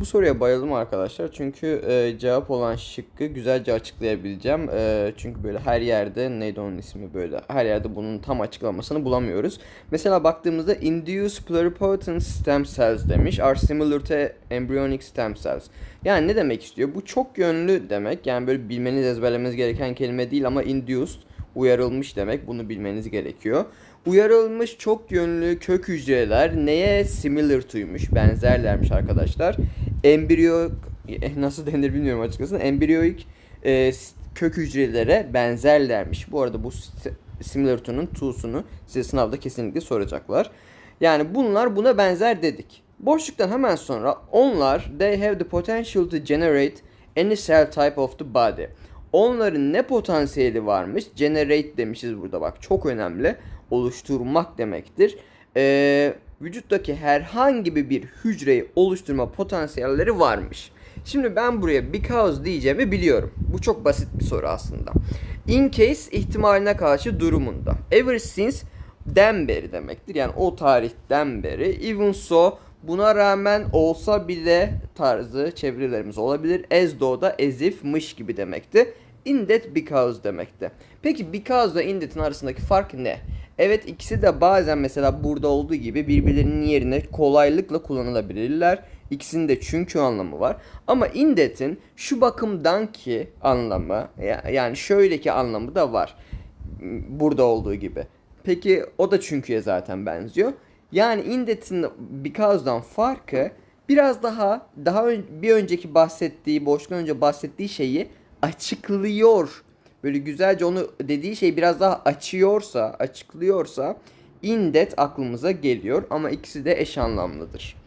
Bu soruya bayıldım arkadaşlar çünkü e, cevap olan şıkkı güzelce açıklayabileceğim. E, çünkü böyle her yerde neydi onun ismi böyle her yerde bunun tam açıklamasını bulamıyoruz. Mesela baktığımızda induced pluripotent stem cells demiş are similar to embryonic stem cells. Yani ne demek istiyor? Bu çok yönlü demek. Yani böyle bilmeniz ezberlemeniz gereken kelime değil ama induced uyarılmış demek. Bunu bilmeniz gerekiyor. Uyarılmış çok yönlü kök hücreler neye similar to'ymuş, benzerlermiş arkadaşlar. Embriyo eh, nasıl denir bilmiyorum açıkçası. Embriyoik e, kök hücrelere benzerlermiş. Bu arada bu to'nun to'sunu size sınavda kesinlikle soracaklar. Yani bunlar buna benzer dedik. Boşluktan hemen sonra onlar they have the potential to generate any cell type of the body. Onların ne potansiyeli varmış? Generate demişiz burada bak çok önemli. Oluşturmak demektir. Ee, vücuttaki herhangi bir hücreyi oluşturma potansiyelleri varmış. Şimdi ben buraya because diyeceğimi biliyorum. Bu çok basit bir soru aslında. In case ihtimaline karşı durumunda. Ever since den beri demektir. Yani o tarihten beri. Even so buna rağmen olsa bile tarzı çevirilerimiz olabilir. As though da as if mış gibi demekti. In that because demekti. Peki because ile in that'in arasındaki fark ne? Evet ikisi de bazen mesela burada olduğu gibi birbirlerinin yerine kolaylıkla kullanılabilirler. İkisinin de çünkü anlamı var. Ama in that'in şu bakımdan ki anlamı ya- yani şöyleki anlamı da var. Burada olduğu gibi. Peki o da çünküye zaten benziyor. Yani in that'in because'dan farkı biraz daha daha ön- bir önceki bahsettiği boşluktan önce bahsettiği şeyi açıklıyor. Böyle güzelce onu dediği şey biraz daha açıyorsa, açıklıyorsa in aklımıza geliyor ama ikisi de eş anlamlıdır.